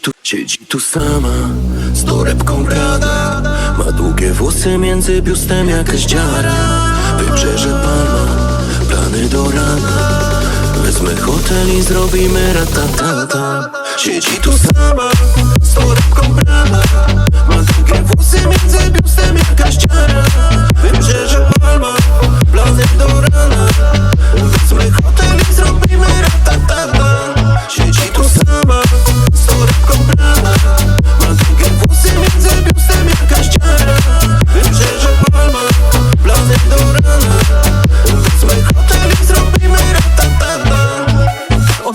tu, siedzi tu sama Z torebką Prada Ma długie włosy między biustem jakaś dziara. Wybrzeże Palma Plany do rana. Wezmę hotel i zrobimy ratatata. Siedzi tu sama Z torebką Prada Ma długie włosy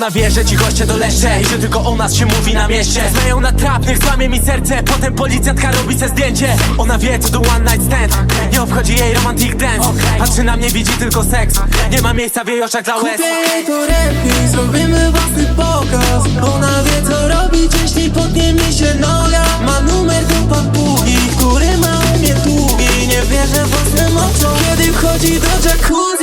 Ona wie, że ci goście doleszcze I że tylko o nas się mówi na mieście. Znają na trapnych, złamie mi serce. Potem policjantka robi se zdjęcie. Ona wie, co to one night stand. Nie obchodzi jej romantic dance. Patrzy na mnie, widzi tylko seks. Nie ma miejsca w jej oczach dla łez. Kupię jej torebki, zrobimy własny pokaz. Ona wie co robić, jeśli potnie mi się noga. Ma numer do papugi, który ma u mnie długi. Nie wierzę własnym oczom, kiedy wchodzi do jacuzzi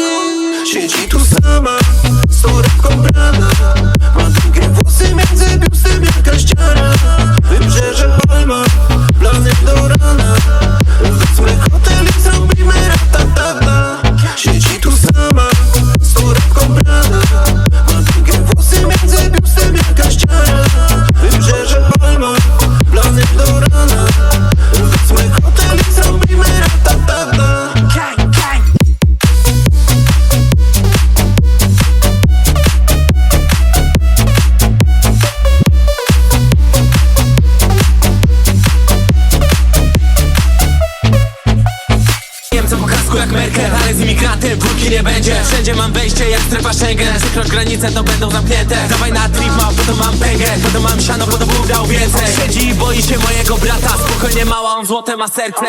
Lecę po kasku jak Merkel, ale z imigrantem wróci nie będzie. Wszędzie mam wejście jak strefa Schengen. Przekroć granice to będą zamknięte. Dawaj na trip mał, bo to mam pęgę. Bo to mam siano, bo to bym dał więcej. Siedzi i boi się mojego brata. Spokojnie mała, on złote ma serce.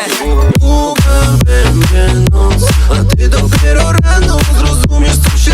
Uga noc, a ty dopiero rano Zrozumiesz co się